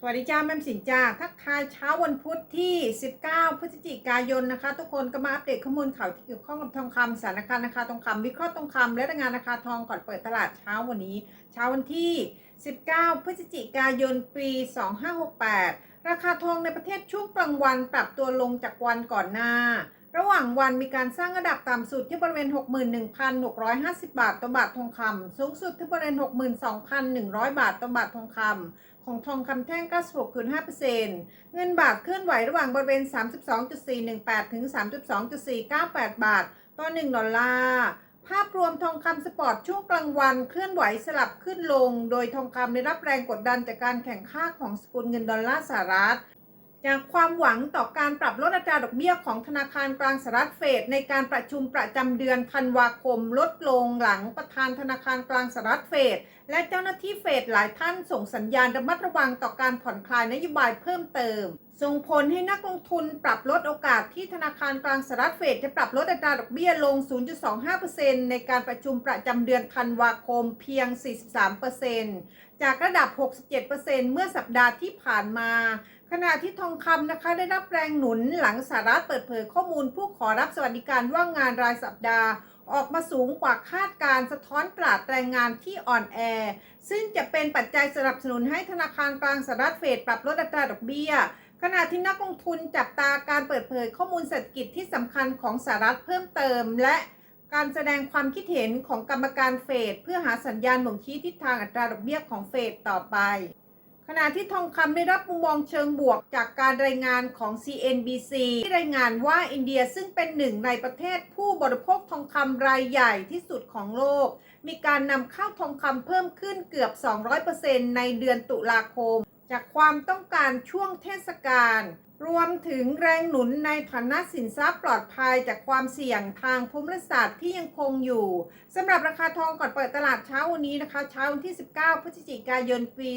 สวัสดีจ้าแม่สินจ้าทักทายเช้าวันพุธที่ 19 พฤศจิกายนนะคะ ทุกคนก็มาอัปเดตข้อมูลข่าวที่เกี่ยวข้องกับทองคำสถานการณ์ราคาทองคำวิเคราะห์ทองคำและรายงานราคาทองก่อนเปิดตลาดเช้าวันนี้ เช้าวันที่ 19 พฤศจิกายนปี 2568 ราคาทองในประเทศช่วงกลางวันปรับตัวลงจากวันก่อนหน้า ระหว่างวันมีการสร้างระดับต่ำสุดที่บริเวณ 61,650 บาทต่อบาททองคำสูงสุดที่บริเวณ 62,100 บาทต่อบาททองคำ ของทองคำแท่ง 96.5%เงินบาทเคลื่อนไหวระหว่างบริเวณ 32.418 ถึง 32.498 บาท ต่อ 1 ดอลลาร์ภาพรวมทองคำสปอร์ตช่วงกลางวันเคลื่อนไหวสลับขึ้นลง โดยทองคำได้รับแรงกดดันจากการแข่งค่าของสกุลเงินดอลลาร์สหรัฐ จากความหวังต่อการปรับลดอัตราดอกเบี้ยของธนาคารกลางสหรัฐเฟดในการประชุมประจำเดือนธันวาคมลดลงหลังประธานธนาคารกลางสหรัฐเฟดและเจ้าหน้าที่เฟดหลายท่านส่งสัญญาณระมัดระวังต่อการผ่อนคลายนโยบายเพิ่มเติม ส่งผลให้นักลงทุนปรับลดโอกาสที่ธนาคารกลางสหรัฐเฟดจะปรับลดอัตราดอกเบี้ยลง 0.25%ในการประชุมประจำเดือนธันวาคมเพียง 43%จากระดับ 67%เมื่อสัปดาห์ที่ผ่านมา ขณะที่ทองคำนะคะได้รับแรงหนุนหลังสหรัฐเปิดเผยข้อมูลผู้ขอรับสวัสดิการว่างงานรายสัปดาห์ออกมาสูงกว่าคาดการสะท้อนตลาดแรงงานที่อ่อนแอ ซึ่งจะเป็นปัจจัยสนับสนุนให้ธนาคารกลางสหรัฐเฟดปรับลดอัตราดอกเบี้ย ขณะที่นักลงทุนจับตาการเปิดเผยข้อมูลเศรษฐกิจที่สำคัญของสหรัฐเพิ่มเติม และการแสดงความคิดเห็นของกรรมการเฟดเพื่อหาสัญญาณบ่งชี้ทิศทางอัตราดอกเบี้ยของเฟดต่อไป ขณะที่ทองคำได้รับมุมมองเชิงบวกจากการรายงานของ CNBC ที่รายงานว่าอินเดียซึ่งเป็นหนึ่งในประเทศผู้บริโภคทองคำรายใหญ่ที่สุดของโลก มีการนำเข้าทองคำเพิ่มขึ้นเกือบ 200%ในเดือนตุลาคม จากความต้องการช่วงเทศกาล รวมถึงแรงหนุนในฐานะสินทรัพย์ปลอดภัยจากความเสี่ยงทางภูมิศาสตร์ที่ยังคงอยู่สำหรับราคาทองก่อนเปิดตลาดเช้าวันนี้นะคะเช้าวันที่ 19 พฤศจิกายนปี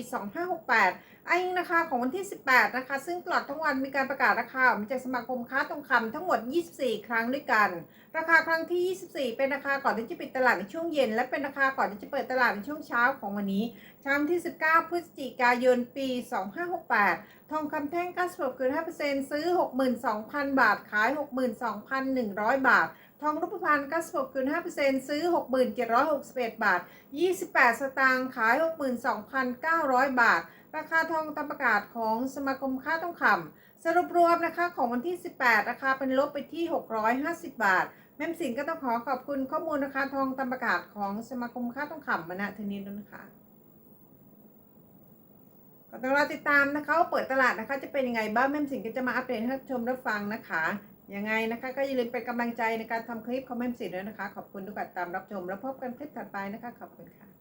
2568อ้างราคาของวันที่ 18 นะคะ ซึ่งตลอดทั้งวันมีการประกาศราคาออกมาจากสมาคมค้าทองคำทั้งหมด 24 ครั้งด้วยกัน ราคาครั้งที่ 24 เป็นราคาก่อนที่จะปิดตลาดในช่วงเย็น และเป็นราคาก่อนที่จะเปิดตลาดในช่วงเช้าของวันนี้เช้าที่ 19 พฤศจิกายนปี 2568 ทองคำแท่ง96.5% 1%ซื้อ 62,000 บาท ขาย 62,100 บาท ทองรูปพรรณ96คืน5%ซื้อ 6,761 บาท 28 สตางค์ ขาย 62,900 บาท ราคาทองตามประกาศของสมาคมค่าทองคำสรุปรวมนะคะของวันที่ 18 ราคาเป็นลบไปที่ 650 บาท แม่มสินก็ต้องขอขอบคุณข้อมูลราคาทองตามประกาศของสมาคมค่าทองคำมาณทนีนนะคะ ต้องรอติดตามนะคะว่าเปิดตลาดนะคะ จะเป็นยังไงบ้างแม่มสินก็จะมาอัปเดตให้ชมรับฟังนะคะยังไงนะคะ ก็อย่าลืมเป็นกำลังใจในการทำคลิปของแม่มสินด้วยนะคะ ขอบคุณทุกการตามรับชม แล้วพบกันคลิปถัดไปนะคะ ขอบคุณค่ะ